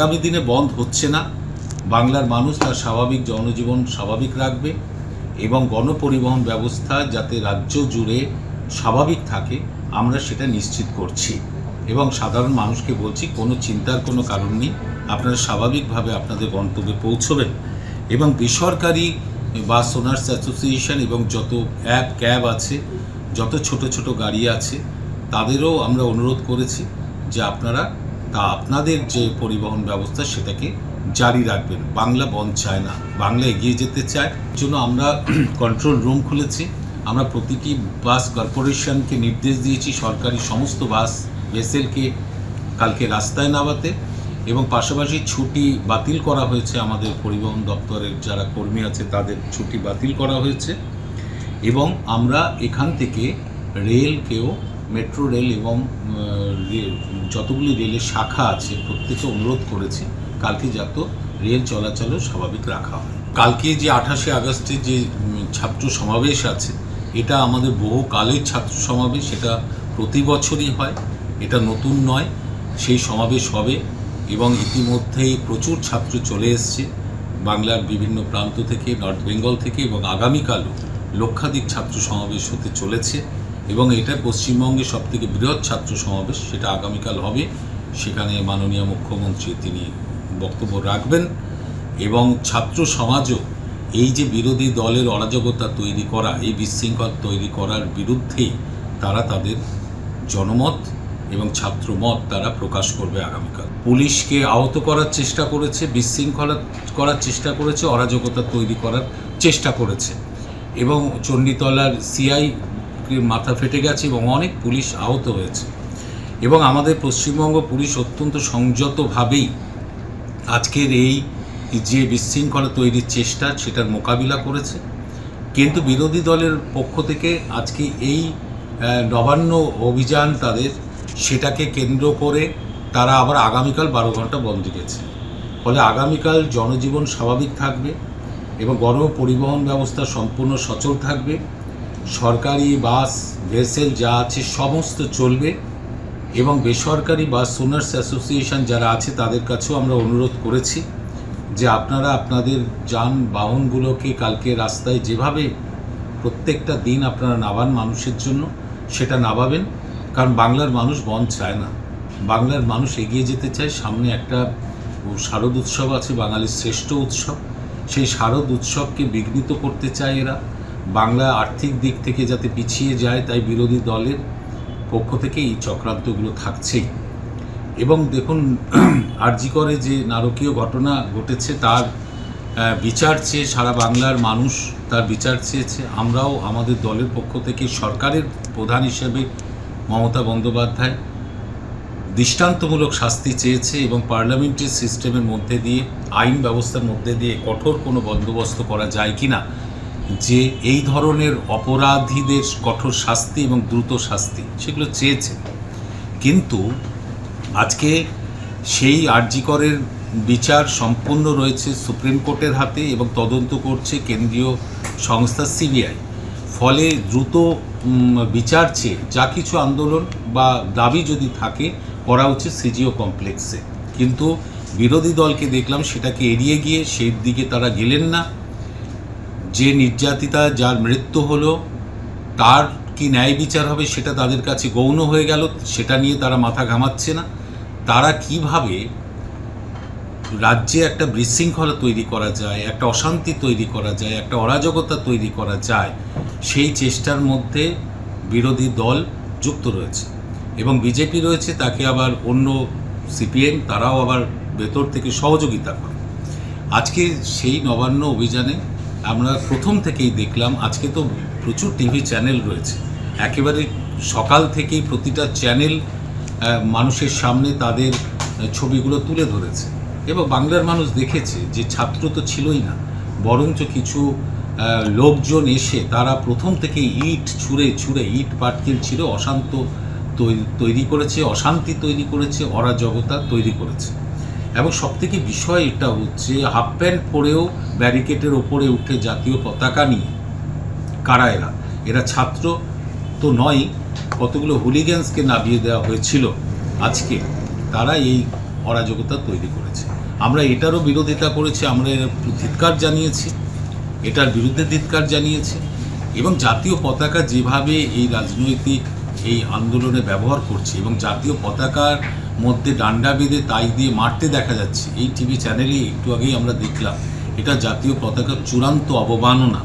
আগামী দিনে বন্ধ হচ্ছে না। বাংলার মানুষ তার স্বাভাবিক জনজীবন স্বাভাবিক রাখবে এবং গণপরিবহন ব্যবস্থা যাতে রাজ্য জুড়ে স্বাভাবিক থাকে, আমরা সেটা নিশ্চিত করছি। এবং সাধারণ মানুষকে বলছি, কোনো চিন্তার কোনো কারণ নেই, আপনারা স্বাভাবিকভাবে আপনাদের গন্তব্যে পৌঁছবেন। এবং বেসরকারি বাস ওনার্স অ্যাসোসিয়েশন এবং যত অ্যাপ, ক্যাব আছে, যত ছোট ছোট গাড়ি আছে, তাদেরও আমরা অনুরোধ করেছি যে আপনারা তা আপনাদের যে পরিবহন ব্যবস্থা সেটাকে জারি রাখবেন। বাংলা বন্ধ চায় না। বাংলা এগিয়ে যেতে চায়। জন্য আমরা কন্ট্রোল রুম খুলেছি। আমরা প্রতিটি বাস কর্পোরেশনকে নির্দেশ দিয়েছি, সরকারি সমস্ত বাস ভেসেলকে কালকে রাস্তায় নামাতে এবং পাশাপাশি ছুটি বাতিল করা হয়েছে আমাদের পরিবহন দপ্তরের যারা কর্মী আছে তাদের ছুটি বাতিল করা হয়েছে। এবং আমরা এখান থেকে রেলকেও মেট্রো রেল এবং যতগুলি রেলের শাখা আছে, প্রত্যেকে অনুরোধ করেছে, কালকে যত রেল চলাচলও স্বাভাবিক রাখা হয়। কালকে যে আঠাশে আগস্টে যে ছাত্র সমাবেশ আছে, এটা আমাদের বহু কালের ছাত্র সমাবেশ এটা প্রতি বছরই হয়, এটা নতুন নয়, সেই সমাবেশ হবে এবং ইতিমধ্যেই প্রচুর ছাত্র চলে এসছে, বাংলার বিভিন্ন প্রান্ত থেকে, নর্থ বেঙ্গল থেকে এবং আগামীকালও লক্ষাধিক ছাত্র সমাবেশ হতে চলেছে। এবং এটা পশ্চিমবঙ্গের সবথেকে বৃহৎ ছাত্র সমাবেশ, সেটা আগামীকাল হবে। সেখানে মাননীয় মুখ্যমন্ত্রী তিনি বক্তব্য রাখবেন এবং ছাত্র সমাজও এই যে বিরোধী দলের অরাজকতা তৈরি করা, এই বিশৃঙ্খল তৈরি করার বিরুদ্ধেই তারা তাদের জনমত এবং ছাত্রমত তারা প্রকাশ করবে আগামীকাল। পুলিশকে আহত করার চেষ্টা করেছে, বিশৃঙ্খলা করার চেষ্টা করেছে, অরাজকতা তৈরি করার চেষ্টা করেছে। এবং চণ্ডীতলার সিআই মাথা ফেটে গেছে এবং অনেক পুলিশ আহত হয়েছে। এবং আমাদের পশ্চিমবঙ্গ পুলিশ অত্যন্ত সংযতভাবেই আজকের এই যে বিশৃঙ্খলা তৈরির চেষ্টা, সেটার মোকাবিলা করেছে। কিন্তু বিরোধী দলের পক্ষ থেকে আজকে এই নবান্ন অভিযান তাদের, সেটাকে কেন্দ্র করে তারা আবার আগামীকাল বারো ঘণ্টা বন্ধ রেখেছে। ফলে আগামীকাল জনজীবন স্বাভাবিক থাকবে এবং গণ পরিবহন ব্যবস্থা সম্পূর্ণ সচল থাকবে। সরকারি বাস, ভেসেল যা আছে সমস্ত চলবে এবং বেসরকারি বাস ওনার্স অ্যাসোসিয়েশন যারা আছে তাদের কাছেও আমরা অনুরোধ করেছি যে আপনারা আপনাদের যানবাহনগুলোকে কালকে রাস্তায় যেভাবে প্রত্যেকটা দিন আপনারা নাবান মানুষের জন্য সেটা নাবাবেন, কারণ বাংলার মানুষ বন্ধ চায় না। বাংলার মানুষ এগিয়ে যেতে চায়। সামনে একটা শারদ উৎসব আছে, বাঙালির শ্রেষ্ঠ উৎসব। সেই শারদ উৎসবকে বিঘ্নিত করতে চায় এরা। বাংলা আর্থিক দিক থেকে যাতে পিছিয়ে যায়, তাই বিরোধী দলের পক্ষ থেকে এই চক্রান্তগুলো থাকছেই। এবং দেখুন আরজি করে যে নারকীয় ঘটনা ঘটেছে, তার বিচার চেয়ে সারা বাংলার মানুষ তার বিচার চেয়েছে। আমরাও আমাদের দলের পক্ষ থেকে সরকারের প্রধান হিসেবে মমতা বন্দ্যোপাধ্যায় দৃষ্টান্তমূলক শাস্তি চেয়েছে এবং পার্লামেন্টের সিস্টেমের মধ্যে দিয়ে, আইন ব্যবস্থার মধ্যে দিয়ে কঠোর কোনো বন্দোবস্ত করা যায় কি না যে এই ধরনের অপরাধীদের কঠোর শাস্তি এবং দ্রুত শাস্তি সেগুলো চেয়েছে। কিন্তু আজকে সেই আরজিকরের বিচার সম্পূর্ণ রয়েছে সুপ্রিম কোর্টের হাতে এবং তদন্ত করছে কেন্দ্রীয় সংস্থা সিবিআই। ফলে দ্রুত বিচার চেয়ে যা কিছু আন্দোলন বা দাবি যদি থাকে, করা উচিত সিজিও কমপ্লেক্সে। কিন্তু বিরোধী দলকে দেখলাম সেটাকে এড়িয়ে গিয়ে সেই দিকে তারা গেলেন না। যে নির্যাতিতা যার মৃত্যু হলো, তার কি ন্যায় বিচার হবে সেটা তাদের কাছে গৌণ হয়ে গেল, সেটা নিয়ে তারা মাথা ঘামাচ্ছে না। তারা কীভাবে রাজ্যে একটা বিশৃঙ্খলা তৈরি করা যায়, একটা অশান্তি তৈরি করা যায়, একটা অরাজকতা তৈরি করা যায়, সেই চেষ্টার মধ্যে বিরোধী দল যুক্ত রয়েছে। এবং বিজেপি রয়েছে, তাকে আবার অন্য সিপিএম, তারাও আবার ভেতর থেকে সহযোগিতা করে। আজকে সেই নবান্ন অভিযানে আমরা প্রথম থেকেই দেখলাম, আজকে তো প্রচুর টিভি চ্যানেল রয়েছে। একেবারে সকাল থেকেই প্রতিটা চ্যানেল মানুষের সামনে তাদের ছবিগুলো তুলে ধরেছে। এবং বাংলার মানুষ দেখেছে যে ছাত্র তো ছিলই না, বরঞ্চ কিছু লোকজন এসে তারা প্রথম থেকে ইট ছুঁড়ে ছুঁড়ে ইট পাটকেল ছিল অশান্ত তৈরি তৈরি করেছে, অশান্তি তৈরি করেছে, অরাজকতা তৈরি করেছে। এবং সবথেকে বিষয় এটা হচ্ছে হাফ প্যান্ট পরেও ব্যারিকেডের ওপরে উঠে জাতীয় পতাকা নিয়ে কারা এরা? এরা ছাত্র তো নয়, কতগুলো হুলিগ্যান্সকে নামিয়ে দেওয়া হয়েছিল আজকে তারা এই অরাজকতা তৈরি করেছে। আমরা এটারও বিরোধিতা করেছি, আমরা এর ধিৎকার জানিয়েছি, এটার বিরুদ্ধে ধিৎকার জানিয়েছি এবং জাতীয় পতাকা যেভাবে এই রাজনৈতিক এই আন্দোলনে ব্যবহার করছে এবং জাতীয় পতাকার মধ্যে ডান্ডা বেঁধে তাই দিয়ে মারতে দেখা যাচ্ছে। এই টিভি চ্যানেলে একটু আগেই আমরা দেখলাম। এটা জাতীয় পতাকার চূড়ান্ত অবমাননা।